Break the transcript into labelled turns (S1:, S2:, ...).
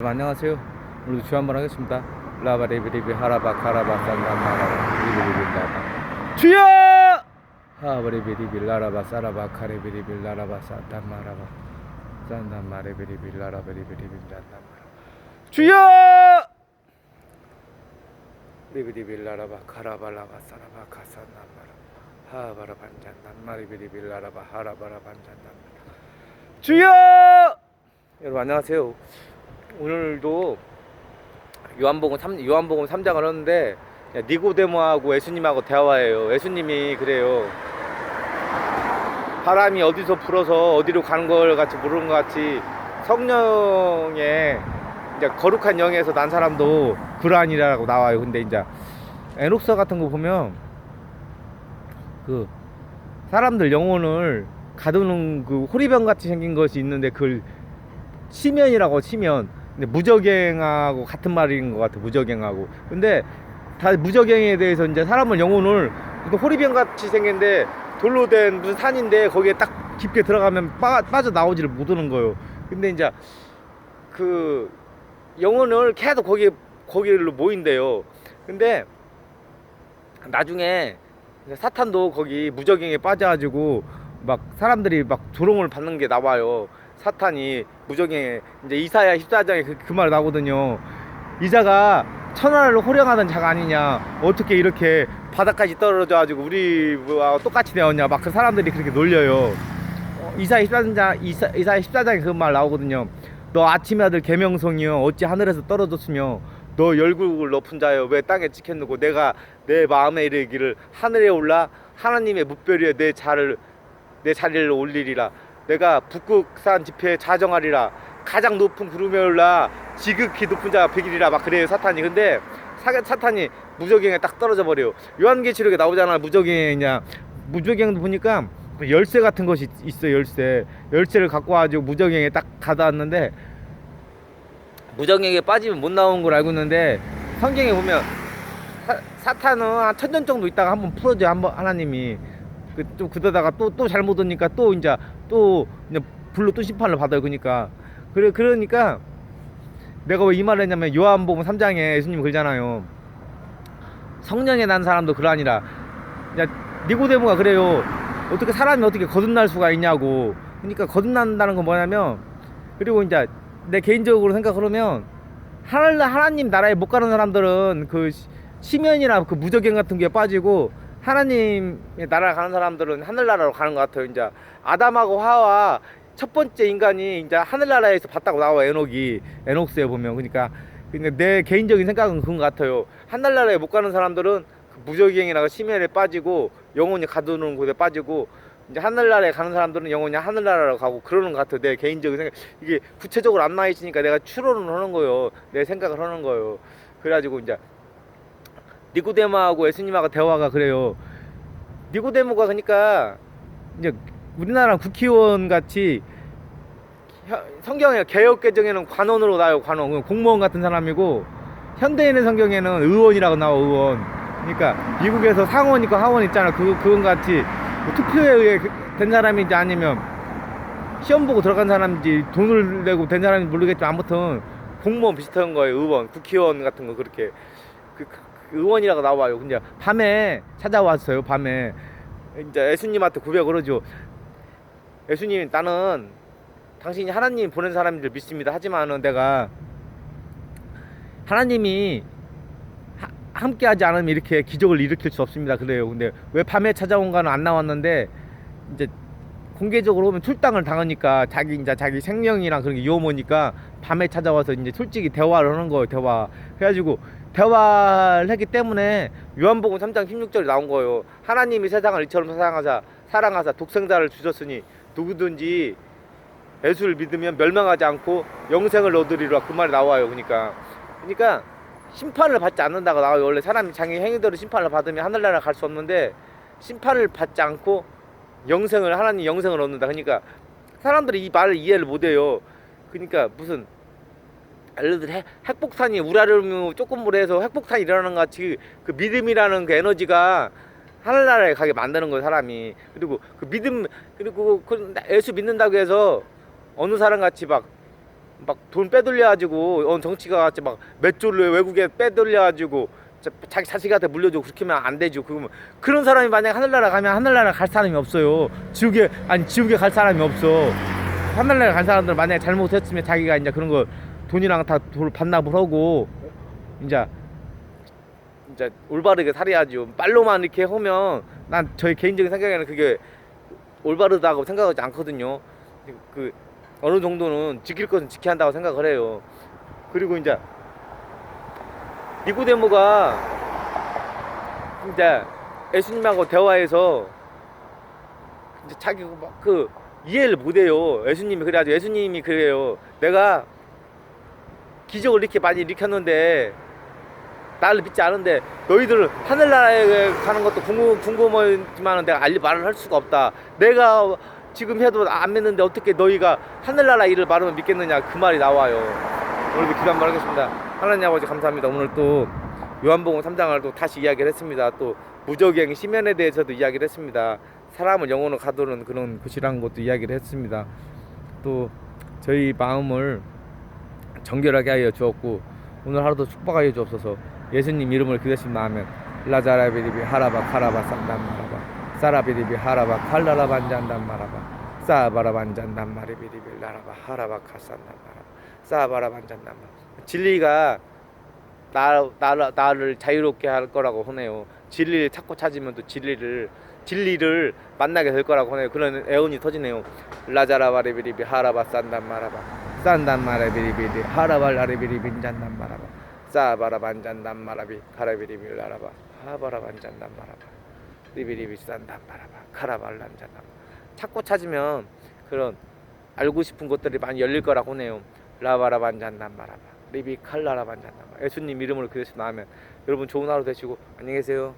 S1: 안녕하세요. 오늘도 주 한번 하겠습니다. 라바리비리비 하라바 카라바 산다마라바 리비리빌라바 주여! 하바리비리비 라라바 사라바 카리비리비 라라바 산다마라바 산다마리비리비 라라바리비리비 산다마라 주여! 리비리비 라라바 카라발라바 사라바 카산다마라 하바라 반잔단마리비리비 라라바 하라바라 반잔단마라 주여! 여러분 안녕하세요. 오늘도 요한복음 3 요한복음 3장을 하는데 니고데모하고 예수님하고 대화해요. 예수님이 그래요. 바람이 어디서 불어서 어디로 가는 걸 같이 모르는 것 같이 성령의 이제 거룩한 영에서 난 사람도 불안이라고 나와요. 근데 이제 에녹서 같은 거 보면 그 사람들 영혼을 가두는 그 호리병 같이 생긴 것이 있는데 그걸 시면이라고 치면 근데 무적행하고 같은 말인 것 같아 무적행하고. 근데 다 무적행에 대해서 이제 사람을 영혼을 그 호리병 같이 생긴데 돌로 된 무슨 산인데 거기에 딱 깊게 들어가면 빠, 빠져 나오지를 못하는 거예요. 근데 이제 그 영혼을 계속 거기 거기로 모인대요. 근데 나중에 사탄도 거기 무적행에 빠져가지고 막 사람들이 막 조롱을 받는 게 나와요 사탄이 무적행에 이제 이사야 14장에 그, 그 말 나오거든요. 이자가 천하를 호령하던 자가 아니냐. 어떻게 이렇게 바닥까지 떨어져 가지고 우리와 똑같이 되었냐. 막 그 사람들이 그렇게 놀려요. 어, 이사야 14장 이사, 이사야 14장에 그 말 나오거든요. 너 아침의 아들 계명성이여 어찌 하늘에서 떨어졌으며 너 열국을 높은 자여 왜 땅에 찍혔느고 내가 내 마음에 이르기를 하늘에 올라 하나님의 묵별 위에 내 자를 내 자리를 올리리라 내가 북극산 집회에 자정하리라. 가장 높은 구름에 올라 지극히 높은 자가 백일이라. 막 그래요 사탄이. 근데 사, 사탄이 무적행에 딱 떨어져 버려요. 요한계시록에 나오잖아. 무적행에 그냥 무적행도 보니까 그 열쇠 같은 것이 있어요 열쇠. 열쇠를 갖고 와가지고 무적행에 딱 가다 왔는데 무적행에 빠지면 못 나오는 걸 알고 있는데 성경에 보면 사, 사탄은 한 천년 정도 있다가 한번 풀어줘요 한번 하나님이. 그, 또 그러다가 또 또 잘못 오니까 또 이제 또 이제 불로 또 심판을 받아요 그러니까. 그래 그러니까 내가 왜 이 말을 했냐면 요한복음 3장에 예수님 그러잖아요. 성령에 난 사람도 그러하니라. 야 니고데모가 그래요. 어떻게 사람이 어떻게 거듭날 수가 있냐고. 그러니까 거듭난다는 건 뭐냐면 그리고 이제 내 개인적으로 생각하면 하늘 하나님 나라에 못 가는 사람들은 그 시- 시면이나 그 무적행 같은 게 빠지고 하나님의 나라 가는 사람들은 하늘나라로 가는 것 같아요. 이제 아담하고 하와 첫 번째 인간이 이제 하늘나라에서 봤다고 나와 에녹이 에녹스에 보면 그러니까 그러니까 내 개인적인 생각은 그런 것 같아요. 하늘나라에 못 가는 사람들은 그 무적행이나 그 심연에 빠지고 영혼이 가두는 곳에 빠지고 이제 하늘나라에 가는 사람들은 영혼이 하늘나라로 가고 그러는 것 같아요. 내 개인적인 생각 이게 구체적으로 안 나와 있으니까 내가 추론을 하는 거예요. 내 생각을 하는 거예요. 그래가지고 이제 니고데모하고 예수님하고 대화가 그래요. 니고데모가 그러니까 이제 우리나라 국회의원 같이 혀- 성경에 개혁 개정에는 관원으로 나와요. 관원 공무원 같은 사람이고 현대인의 성경에는 의원이라고 나와 의원. 그러니까 미국에서 상원 있고 하원 있잖아. 그 그건 같이 뭐 투표에 의해 그- 된 사람인지 아니면 시험 보고 들어간 사람인지 돈을 내고 된 사람인지 모르겠지만 아무튼 공무원 비슷한 거예요. 의원, 국회의원 같은 거 그렇게 그, 그- 그 의원이라고 나와요. 근데 밤에 찾아왔어요. 밤에 이제 예수님한테 고백을 하죠. 예수님 나는 당신이 하나님 보낸 사람들 믿습니다. 하지만은 내가 하나님이 하- 함께하지 않으면 이렇게 기적을 일으킬 수 없습니다. 그래요. 근데 왜 밤에 찾아온가는 안 나왔는데 이제 공개적으로 보면 출당을 당하니까 자기 이제 자기 생명이랑 그런 게 위험하니까 밤에 찾아와서 이제 솔직히 대화를 하는 거예요. 대화. 그래가지고 대화를 했기 때문에 요한복음 3장 16절에 나온 거예요. 하나님이 세상을 이처럼 사랑하사 사랑하사 독생자를 주셨으니 누구든지 예수를 믿으면 멸망하지 않고 영생을 얻으리라 그 말이 나와요. 그러니까 그러니까 심판을 받지 않는다고 나와요. 원래 사람이 자기 행위대로 심판을 받으면 하늘나라 갈 수 없는데 심판을 받지 않고 영생을 하나님 영생을 얻는다. 그러니까 사람들이 이 말을 이해를 못 해요. 그러니까 무슨 핵- 핵폭탄이 우라르면 조금 물에서 핵폭탄이 일어나는 것 같이 그 믿음이라는 그 에너지가 하늘나라에 가게 만드는 거예요 사람이 그리고 그 믿음 그리고 그 예수 믿는다고 해서 어느 사람 같이 막 막 돈 빼돌려가지고 어 정치가 같이 막 몇 조를 외국에 빼돌려가지고 자- 자기 자식한테 물려주고 그렇게 하면 안 되죠. 그러면 그런 사람이 만약 하늘나라 가면 하늘나라 갈 사람이 없어요. 지옥에 아니 지옥에 갈 사람이 없어. 하늘나라 간 사람들 만약에 잘못했으면 자기가 이제 그런 거 돈이랑 다 돈을 반납을 하고 이제 이제 올바르게 살아야죠. 말로만 이렇게 하면 난 저희 개인적인 생각에는 그게 올바르다고 생각하지 않거든요. 그 어느 정도는 지킬 것은 지켜야 한다고 생각을 해요. 그리고 이제 니고데모가 이제 예수님하고 대화해서 이제 자기 막 그 이해를 못해요. 예수님이 그래가지고 예수님이 그래요. 내가 기적을 이렇게 많이 일으켰는데 나를 믿지 않은데 너희들 하늘나라에 가는 것도 궁금, 궁금하지만 내가 알리 말을 할 수가 없다. 내가 지금 해도 안 믿는데 어떻게 너희가 하늘나라 일을 말하면 믿겠느냐 그 말이 나와요. 오늘도 기도 한번 하겠습니다. 하나님 아버지 감사합니다. 오늘 또 요한복음 3장을 또 다시 이야기를 했습니다. 또 무적행 심연에 대해서도 이야기를 했습니다. 사람을 영혼을 가두는 그런 곳이라는 것도 이야기를 했습니다. 또 저희 마음을 정결하게 하여 주었고 오늘 하루도 축복하여 주옵소서. 예수님 이름을 기도했습니다 하면 라자라비리비 하라바 카라바 산단 마라바 사라비리비 하라바 칼라라 반잔단 마라바 사바라 반잔단 마리비리비 라라바 하라바 카산단 마라바 사바라 반잔단 마라바. 진리가 나, 나, 나를 자유롭게 할 거라고 하네요. 진리를 찾고 찾으면 또 진리를 진리를 만나게 될 거라고 하네요. 그런 애언이 터지네요. 라자라바리비리비 하라바 산단 마라바 산단 마라비리비리 하라발 라리 비리빈 잔단 마라바 사바라반 잔단 마라비 카라비리비 라라바 하바라반 잔단 마라바 리비리비 산단 마라바 카라발란 잔단 찾고. 찾으면 그런 알고 싶은 것들이 많이 열릴 거라고 하네요. 라바라반 잔단 마라바 리비 칼라라반 잔단 마라바 예수님 이름으로 그리스도 나면 여러분 좋은 하루 되시고 안녕히 계세요